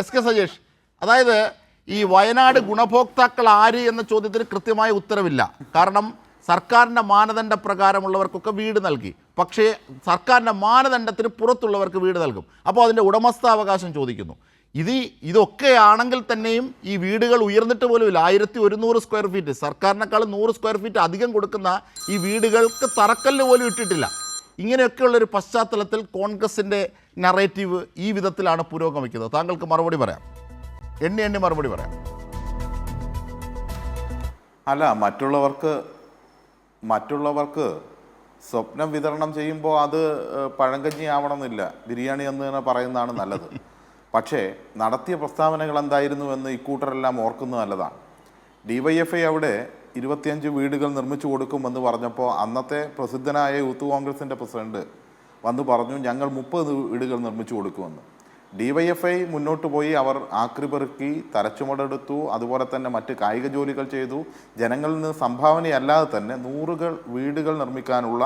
S K Sajesh അതായത് ഈ വയനാട് ഗുണഭോക്താക്കൾ ആര് എന്ന ചോദ്യത്തിന് കൃത്യമായ ഉത്തരവില്ല. കാരണം സർക്കാരിന്റെ മാനദണ്ഡ പ്രകാരമുള്ളവർക്കൊക്കെ വീട് നൽകി. പക്ഷേ സർക്കാരിന്റെ മാനദണ്ഡത്തിന് പുറത്തുള്ളവർക്ക് വീട് നൽകും. അപ്പോൾ അതിന്റെ ഉടമസ്ഥാവകാശം ചോദിക്കുന്നു. ഇത് ഇതൊക്കെയാണെങ്കിൽ തന്നെയും ഈ വീടുകൾ ഉയർന്നിട്ട് പോലുമില്ല ആയിരത്തി ഒരുന്നൂറ് സ്ക്വയർ ഫീറ്റ് സർക്കാരിനേക്കാൾ നൂറ് സ്ക്വയർ ഫീറ്റ് അധികം കൊടുക്കുന്ന ഈ വീടുകൾക്ക് തറക്കല്ല് പോലും ഇട്ടിട്ടില്ല. ഇങ്ങനെയൊക്കെയുള്ളൊരു പശ്ചാത്തലത്തിൽ കോൺഗ്രസിന്റെ നറേറ്റീവ് ഈ വിധത്തിലാണ് പുരോഗമിക്കുന്നത് താങ്കൾക്ക് മറുപടി പറയാം. എണ്ണി എണ്ണി മറുപടി പറയാം. അല്ല മറ്റുള്ളവർക്ക് മറ്റുള്ളവർക്ക് സ്വപ്നം വിതരണം ചെയ്യുമ്പോൾ അത് പഴങ്കഞ്ഞി ആവണമെന്നില്ല ബിരിയാണി എന്ന് തന്നെ പറയുന്നതാണ് നല്ലത്. പക്ഷേ നടത്തിയ പ്രസ്താവനകൾ എന്തായിരുന്നു എന്ന് ഇക്കൂട്ടരെല്ലാം ഓർക്കുന്നത് നല്ലതാണ്. ഡിവൈഎഫ്ഐ അവിടെ ഇരുപത്തിയഞ്ച് വീടുകൾ നിർമ്മിച്ചു കൊടുക്കുമെന്ന് പറഞ്ഞപ്പോൾ അന്നത്തെ പ്രസിദ്ധനായ യൂത്ത് കോൺഗ്രസിന്റെ പ്രസിഡന്റ് വന്ന് പറഞ്ഞു ഞങ്ങൾ മുപ്പത് വീടുകൾ നിർമ്മിച്ചു കൊടുക്കുമെന്ന്. ഡിവൈഎഫ്ഐ മുന്നോട്ട് പോയി അവർ ആക്രിപെറുക്കി തലച്ചുമടെടുത്തു അതുപോലെ തന്നെ മറ്റ് കായിക ജോലികൾ ചെയ്തു. ജനങ്ങളിൽ നിന്ന് സംഭാവനയല്ലാതെ തന്നെ നൂറുകൾ വീടുകൾ നിർമ്മിക്കാനുള്ള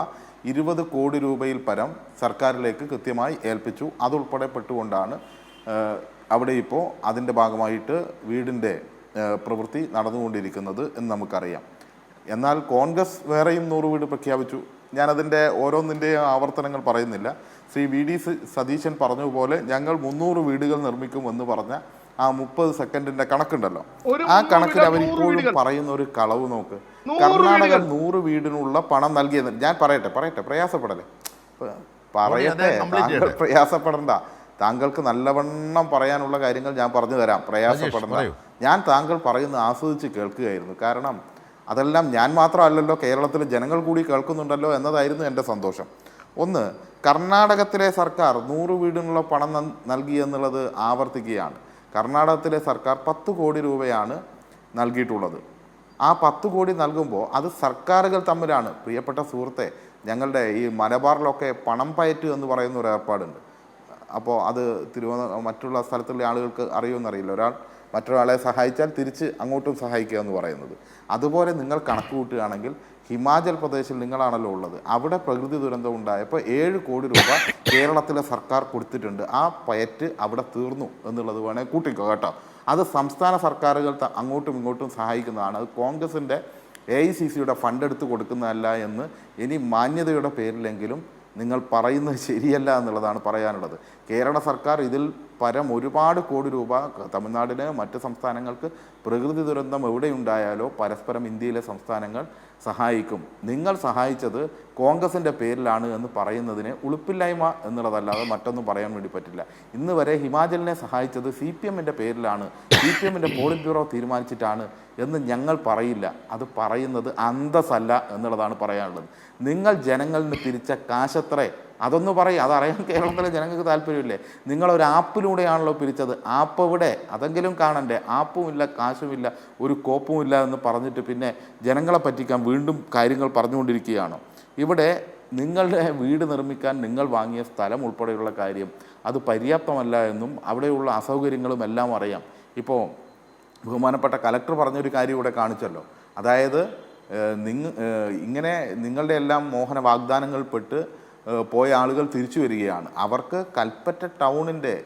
ഇരുപത് കോടി രൂപയിൽ പരം സർക്കാരിലേക്ക് കൃത്യമായി ഏൽപ്പിച്ചു. അതുൾപ്പെടെ പെട്ടുകൊണ്ടാണ് ഏഹ്, അവിടെ ഇപ്പോൾ അതിന്റെ ഭാഗമായിട്ട് വീടിന്റെ പ്രവൃത്തി നടന്നുകൊണ്ടിരിക്കുന്നത് എന്ന് നമുക്കറിയാം. എന്നാൽ കോൺഗ്രസ് വേറെയും നൂറ് വീട് പ്രഖ്യാപിച്ചു. ഞാനതിന്റെ ഓരോന്നിന്റെയും ആവർത്തനങ്ങൾ പറയുന്നില്ല. ശ്രീ വി ഡി സതീശൻ പറഞ്ഞതുപോലെ ഞങ്ങൾ മുന്നൂറ് വീടുകൾ നിർമ്മിക്കുമെന്ന് പറഞ്ഞ ആ മുപ്പത് സെക്കൻഡിന്റെ കണക്കുണ്ടല്ലോ. ആ കണക്കിൽ അവർ ഇപ്പോഴും പറയുന്ന ഒരു കളവ് നോക്ക്. കർണാടക. നൂറ് വീടിനുള്ള പണം നൽകിയത് ഞാൻ പറയട്ടെ പറയട്ടെ പ്രയാസപ്പെടലേ പറയട്ടെ താങ്കൾ. പ്രയാസപ്പെടണ്ട. താങ്കൾക്ക് നല്ലവണ്ണം പറയാനുള്ള കാര്യങ്ങൾ ഞാൻ പറഞ്ഞു തരാം. പ്രയാസപ്പെടണ്ട. ഞാൻ താങ്കൾ പറയുന്നത് ആസ്വദിച്ച് കേൾക്കുകയായിരുന്നു. കാരണം അതെല്ലാം ഞാൻ മാത്രമല്ലല്ലോ കേരളത്തിലെ ജനങ്ങൾ കൂടി കേൾക്കുന്നുണ്ടല്ലോ എന്നതായിരുന്നു എന്റെ സന്തോഷം. ഒന്ന് കർണാടകത്തിലെ സർക്കാർ നൂറ് വീടിനുള്ള പണം നൽ- നൽകി എന്നുള്ളത് ആവർത്തിക്കുകയാണ്. കർണാടകത്തിലെ സർക്കാർ പത്ത് കോടി രൂപയാണ് നൽകിയിട്ടുള്ളത്. ആ പത്ത് കോടി നൽകുമ്പോൾ അത് സർക്കാരുകൾ തമ്മിലാണ്. പ്രിയപ്പെട്ട സുഹൃത്തെ ഞങ്ങളുടെ ഈ മലബാറിലൊക്കെ പണം പയറ്റ് എന്ന് പറയുന്ന ഒരു ഏർപ്പാടുണ്ട്. അപ്പോൾ അത് തിരുവനന്തപുരം മറ്റുള്ള സ്ഥലത്തുള്ള ആളുകൾക്ക് അറിയുമെന്നറിയില്ല. ഒരാൾ മറ്റൊരാളെ സഹായിച്ചാൽ തിരിച്ച് അങ്ങോട്ടും സഹായിക്കുക എന്ന് പറയുന്നത്. അതുപോലെ നിങ്ങൾ കണക്ക് കൂട്ടുകയാണെങ്കിൽ ഹിമാചൽ പ്രദേശിൽ നിങ്ങളാണല്ലോ ഉള്ളത്. അവിടെ പ്രകൃതി ദുരന്തം ഉണ്ടായപ്പോൾ ഏഴ് കോടി രൂപ കേരളത്തിലെ സർക്കാർ കൊടുത്തിട്ടുണ്ട്. ആ പയറ്റ് അവിടെ തീർന്നു എന്നുള്ളത് വേണേൽ കൂട്ടിക്കോ കേട്ടോ. അത് സംസ്ഥാന സർക്കാരുകൾ അങ്ങോട്ടും ഇങ്ങോട്ടും സഹായിക്കുന്നതാണ്. അത് കോൺഗ്രസിന്റെ എ ഐ സി സിയുടെ ഫണ്ട് എടുത്ത് കൊടുക്കുന്നതല്ല എന്ന് ഇനി മാന്യതയുടെ പേരിലെങ്കിലും നിങ്ങൾ പറയുന്നത് ശരിയല്ല എന്നുള്ളതാണ് പറയാനുള്ളത്. കേരള സർക്കാർ ഇതിൽ പരം ഒരുപാട് കോടി രൂപ തമിഴ്നാടിന് മറ്റ് സംസ്ഥാനങ്ങൾക്ക് പ്രകൃതി ദുരന്തം എവിടെയുണ്ടായാലോ പരസ്പരം ഇന്ത്യയിലെ സംസ്ഥാനങ്ങൾ സഹായിക്കും. നിങ്ങൾ സഹായിച്ചത് കോൺഗ്രസിന്റെ പേരിലാണ് എന്ന് പറയുന്നതിന് ഉളുപ്പില്ലായ്മ എന്നുള്ളതല്ലാതെ മറ്റൊന്നും പറയാൻ വേണ്ടി പറ്റില്ല. ഇന്ന് വരെ ഹിമാചലിനെ സഹായിച്ചത് സി പി എമ്മിന്റെ പേരിലാണ്. സി പി എമ്മിന്റെ പോളിറ്റ് ബ്യൂറോ തീരുമാനിച്ചിട്ടാണ് എന്ന് ഞങ്ങൾ പറയില്ല. അത് പറയുന്നത് അന്തസ്സല്ല എന്നുള്ളതാണ് പറയാനുള്ളത്. നിങ്ങൾ ജനങ്ങളിൽ നിന്ന് തിരിച്ച കാശത്രേ അതൊന്ന് പറയും. അതറിയാൻ കേരളത്തിലെ ജനങ്ങൾക്ക് താല്പര്യമില്ലേ? നിങ്ങളൊരു ആപ്പിലൂടെയാണല്ലോ പിരിച്ചത്. ആപ്പ് ഇവിടെ അതെങ്കിലും കാണണ്ടേ? ആപ്പുമില്ല കാശുമില്ല ഒരു കോപ്പുമില്ല എന്ന് പറഞ്ഞിട്ട് പിന്നെ ജനങ്ങളെ പറ്റിക്കാൻ വീണ്ടും കാര്യങ്ങൾ പറഞ്ഞുകൊണ്ടിരിക്കുകയാണ്. ഇവിടെ നിങ്ങളുടെ വീട് നിർമ്മിക്കാൻ നിങ്ങൾ വാങ്ങിയ സ്ഥലം ഉൾപ്പെടെയുള്ള കാര്യം അത് പര്യാപ്തമല്ല എന്നും അവിടെയുള്ള അസൗകര്യങ്ങളും എല്ലാം അറിയാം. ഇപ്പോൾ ബഹുമാനപ്പെട്ട കലക്ടർ പറഞ്ഞൊരു കാര്യം ഇവിടെ കാണിച്ചല്ലോ. അതായത് നിങ്ങ ഇങ്ങനെ നിങ്ങളുടെ എല്ലാം മോഹന വാഗ്ദാനങ്ങൾ പെട്ട് പോയ ആളുകൾ തിരിച്ചു വരികയാണ്. അവർക്ക് കൽപ്പറ്റ ടൗണിന്റെ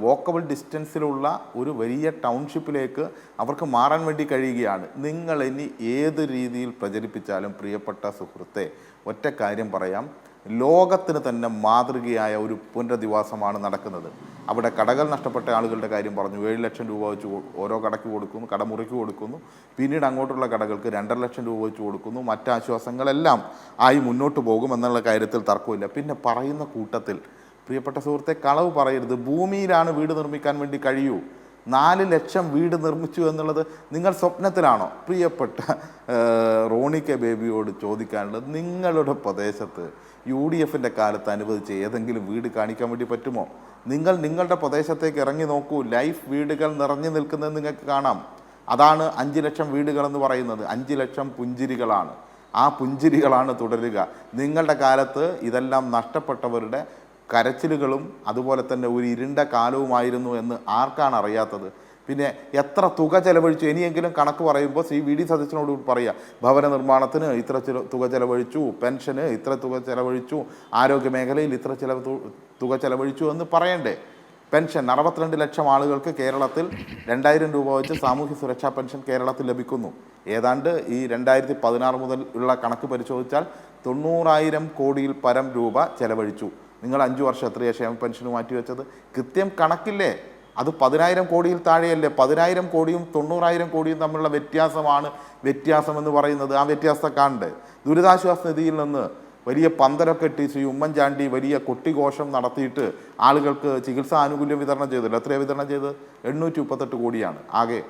വോക്കബിൾ ഡിസ്റ്റൻസിലുള്ള ഒരു വലിയ ടൗൺഷിപ്പിലേക്ക് അവർക്ക് മാറാൻ വേണ്ടി കഴിയുകയാണ്. നിങ്ങൾ ഇനി ഏത് രീതിയിൽ പ്രചരിപ്പിച്ചാലും പ്രിയപ്പെട്ട സുഹൃത്തെ ഒറ്റ കാര്യം പറയാം. ലോകത്തിന് തന്നെ മാതൃകയായ ഒരു പുനരധിവാസമാണ് നടക്കുന്നത്. അവിടെ കടകൾ നഷ്ടപ്പെട്ട ആളുകളുടെ കാര്യം പറഞ്ഞു. ഏഴ് ലക്ഷം രൂപ വെച്ച് ഓരോ കടയ്ക്ക് കൊടുക്കുന്നു കടമുറിക്ക് കൊടുക്കുന്നു. പിന്നീട് അങ്ങോട്ടുള്ള കടകൾക്ക് രണ്ടര ലക്ഷം രൂപ വെച്ച് കൊടുക്കുന്നു. മറ്റാശ്വാസങ്ങളെല്ലാം ആയി മുന്നോട്ട് പോകും എന്നുള്ള കാര്യത്തിൽ തർക്കമില്ല. പിന്നെ പറയുന്ന കൂട്ടത്തിൽ പ്രിയപ്പെട്ട സുഹൃത്തെ കളവ് പറയരുത്. ഭൂമിയിലാണ് വീട് നിർമ്മിക്കാൻ വേണ്ടി കഴിയൂ. നാല് ലക്ഷം വീട് നിർമ്മിച്ചു എന്നുള്ളത് നിങ്ങൾ സ്വപ്നത്തിലാണോ? പ്രിയപ്പെട്ട റോണിക്ക ബേബിയോട് ചോദിക്കാനുള്ളത് നിങ്ങളുടെ പ്രദേശത്ത് യു ഡി എഫിന്റെ കാലത്ത് അനുവദിച്ച് ഏതെങ്കിലും വീട് കാണിക്കാൻ വേണ്ടി പറ്റുമോ? നിങ്ങൾ നിങ്ങളുടെ പ്രദേശത്തേക്ക് ഇറങ്ങി നോക്കൂ. ലൈഫ് വീടുകൾ നിറഞ്ഞു നിൽക്കുന്നത് നിങ്ങൾക്ക് കാണാം. അതാണ് അഞ്ച് ലക്ഷം വീടുകളെന്ന് പറയുന്നത്. അഞ്ച് ലക്ഷം പുഞ്ചിരികളാണ്. ആ പുഞ്ചിരികളാണ് തുടരുക. നിങ്ങളുടെ കാലത്ത് ഇതെല്ലാം നഷ്ടപ്പെട്ടവരുടെ കരച്ചിലുകളും അതുപോലെ തന്നെ ഒരു ഇരുണ്ട കാലവുമായിരുന്നു എന്ന് ആർക്കാണ് അറിയാത്തത്? പിന്നെ എത്ര തുക ചെലവഴിച്ചു? ഇനിയെങ്കിലും കണക്ക് പറയുമ്പോൾ സി വി ഡി സദസ്സിനോട് പറയുക ഭവന നിർമ്മാണത്തിന് ഇത്ര തുക ചെലവഴിച്ചു പെൻഷന് ഇത്ര തുക ചെലവഴിച്ചു ആരോഗ്യ മേഖലയിൽ ഇത്ര ചിലവ് തുക ചെലവഴിച്ചു എന്ന് പറയണ്ടേ? പെൻഷൻ അറുപത്തിരണ്ട് ലക്ഷം ആളുകൾക്ക് കേരളത്തിൽ രണ്ടായിരം രൂപ വെച്ച് സാമൂഹ്യ സുരക്ഷാ പെൻഷൻ കേരളത്തിൽ ലഭിക്കുന്നു. ഏതാണ്ട് ഈ രണ്ടായിരത്തി പതിനാറ് മുതൽ ഉള്ള കണക്ക് പരിശോധിച്ചാൽ തൊണ്ണൂറായിരം കോടിയിൽ പരം രൂപ ചെലവഴിച്ചു. നിങ്ങൾ അഞ്ച് വർഷം എത്രയാണ് ക്ഷേമ പെൻഷൻ മാറ്റിവെച്ചത് കൃത്യം കണക്കില്ലേ? അത് പതിനായിരം കോടിയിൽ താഴെയല്ലേ? പതിനായിരം കോടിയും തൊണ്ണൂറായിരം കോടിയും തമ്മിലുള്ള വ്യത്യാസമാണ് വ്യത്യാസം എന്ന് പറയുന്നത്. ആ വ്യത്യാസത്തെ കാണണ്ടേ? ദുരിതാശ്വാസ നിധിയിൽ നിന്ന് വലിയ പന്തലൊക്കെ ഇട്ട് ശ്രീ ഉമ്മൻചാണ്ടി വലിയ കൊട്ടിഘോഷം നടത്തിയിട്ട് ആളുകൾക്ക് ചികിത്സാ ആനുകൂല്യം വിതരണം ചെയ്തല്ലോ. എത്രയാണ് വിതരണം ചെയ്തത്? എണ്ണൂറ്റി മുപ്പത്തെട്ട് കോടിയാണ്. ആകെ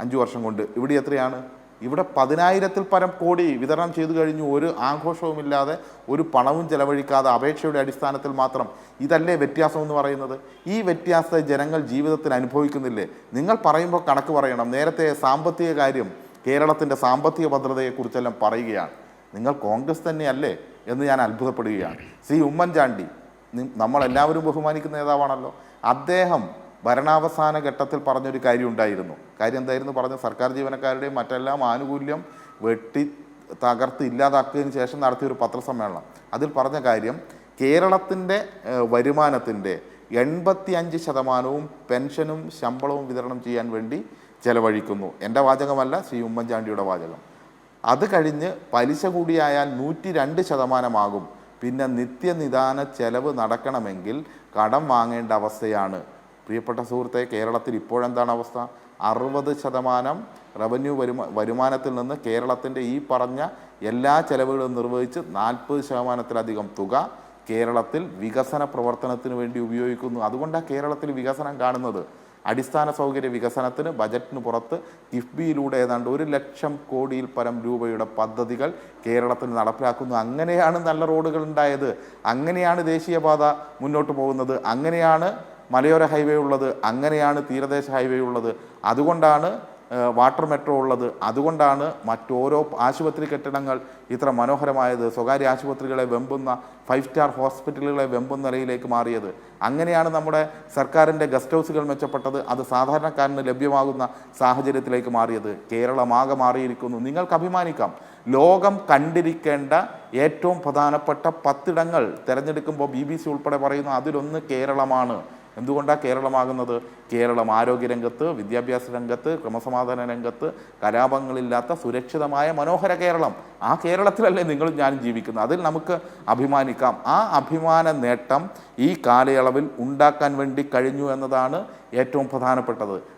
അഞ്ച് വർഷം കൊണ്ട്. ഇവിടെ എത്രയാണ്? ഇവിടെ പതിനായിരത്തിൽ പരം കോടി വിതരണം ചെയ്തു കഴിഞ്ഞു. ഒരു ആഘോഷവുമില്ലാതെ ഒരു പണവും ചെലവഴിക്കാതെ അപേക്ഷയുടെ അടിസ്ഥാനത്തിൽ മാത്രം ഇതല്ലേ വ്യത്യാസം എന്ന് പറയുന്നത്? ഈ വ്യത്യാസത്തെ ജനങ്ങൾ ജീവിതത്തിൽ അനുഭവിക്കുന്നില്ലേ? നിങ്ങൾ പറയുമ്പോൾ കണക്ക് പറയണം. നേരത്തെ സാമ്പത്തിക കാര്യം കേരളത്തിന്റെ സാമ്പത്തിക ഭദ്രതയെക്കുറിച്ചെല്ലാം പറയുകയാണ്. നിങ്ങൾ കോൺഗ്രസ് തന്നെയല്ലേ എന്ന് ഞാൻ അത്ഭുതപ്പെടുകയാണ്. ശ്രീ ഉമ്മൻചാണ്ടി നമ്മളെല്ലാവരും ബഹുമാനിക്കുന്ന നേതാവാണല്ലോ. അദ്ദേഹം ഭരണാവസാന ഘട്ടത്തിൽ പറഞ്ഞൊരു കാര്യം ഉണ്ടായിരുന്നു. കാര്യം എന്തായിരുന്നു? പറഞ്ഞ സർക്കാർ ജീവനക്കാരുടെയും മറ്റെല്ലാം ആനുകൂല്യം വെട്ടി തകർത്ത് ഇല്ലാതാക്കിയതിന് ശേഷം നടത്തിയൊരു പത്രസമ്മേളനം. അതിൽ പറഞ്ഞ കാര്യം കേരളത്തിന്റെ വരുമാനത്തിന്റെ എൺപത്തി അഞ്ച് ശതമാനവും പെൻഷനും ശമ്പളവും വിതരണം ചെയ്യാൻ വേണ്ടി ചെലവഴിക്കുന്നു. എന്റെ വാചകമല്ല ശ്രീ ഉമ്മൻചാണ്ടിയുടെ വാചകം. അത് കഴിഞ്ഞ് പലിശ കൂടിയായാൽ നൂറ്റി രണ്ട് ശതമാനമാകും. പിന്നെ നിത്യനിദാന ചെലവ് നടക്കണമെങ്കിൽ കടം വാങ്ങേണ്ട അവസ്ഥയാണ്. പ്രിയപ്പെട്ട സുഹൃത്തെ കേരളത്തിൽ ഇപ്പോഴെന്താണ് അവസ്ഥ? അറുപത് ശതമാനം റവന്യൂ വരുമാ വരുമാനത്തിൽ നിന്ന് കേരളത്തിന്റെ ഈ പറഞ്ഞ എല്ലാ ചെലവുകളും നിർവഹിച്ച് നാൽപ്പത് ശതമാനത്തിലധികം തുക കേരളത്തിൽ വികസന പ്രവർത്തനത്തിന് വേണ്ടി ഉപയോഗിക്കുന്നു. അതുകൊണ്ടാണ് കേരളത്തിൽ വികസനം കാണുന്നത്. അടിസ്ഥാന സൗകര്യ വികസനത്തിന് ബജറ്റിന് പുറത്ത് കിഫ്ബിയിലൂടെ ഏതാണ്ട് ഒരു ലക്ഷം കോടിയിൽ പരം രൂപയുടെ പദ്ധതികൾ കേരളത്തിൽ നടപ്പിലാക്കുന്നു. അങ്ങനെയാണ് നല്ല റോഡുകൾ ഉണ്ടായത്. അങ്ങനെയാണ് ദേശീയപാത മുന്നോട്ട് പോകുന്നത്. അങ്ങനെയാണ് മലയോര ഹൈവേ ഉള്ളത് അങ്ങനെയാണ് തീരദേശ ഹൈവേ ഉള്ളത്. അതുകൊണ്ടാണ് വാട്ടർ മെട്രോ ഉള്ളത്. അതുകൊണ്ടാണ് മറ്റോരോ ആശുപത്രി കെട്ടിടങ്ങൾ ഇത്ര മനോഹരമായത്. സ്വകാര്യ ആശുപത്രികളെ വെമ്പുന്ന ഫൈവ് സ്റ്റാർ ഹോസ്പിറ്റലുകളെ വെമ്പുന്ന നിലയിലേക്ക് മാറിയത്. അങ്ങനെയാണ് നമ്മുടെ സർക്കാരിന്റെ ഗസ്റ്റ് ഹൗസുകൾ മെച്ചപ്പെട്ടത്. അത് സാധാരണക്കാരന് ലഭ്യമാകുന്ന സാഹചര്യത്തിലേക്ക് മാറിയത്. കേരളമാകെ മാറിയിരിക്കുന്നു. നിങ്ങൾക്ക് അഭിമാനിക്കാം. ലോകം കണ്ടിരിക്കേണ്ട ഏറ്റവും പ്രധാനപ്പെട്ട പത്തിടങ്ങൾ തിരഞ്ഞെടുക്കുമ്പോൾ ബി ബി സി ഉൾപ്പെടെ പറയുന്ന അതിലൊന്ന് കേരളമാണ്. എന്തുകൊണ്ടാണ് കേരളമാകുന്നത്? കേരളം ആരോഗ്യരംഗത്ത് വിദ്യാഭ്യാസ രംഗത്ത് ക്രമസമാധാന രംഗത്ത് കലാപങ്ങളില്ലാത്ത സുരക്ഷിതമായ മനോഹര കേരളം. ആ കേരളത്തിലല്ലേ നിങ്ങളും ഞാനും ജീവിക്കുന്നത്. അതിൽ നമുക്ക് അഭിമാനിക്കാം. ആ അഭിമാന നേട്ടം ഈ കാലയളവിൽ ഉണ്ടാക്കാൻ വേണ്ടി കഴിഞ്ഞു എന്നതാണ് ഏറ്റവും പ്രധാനപ്പെട്ടത്.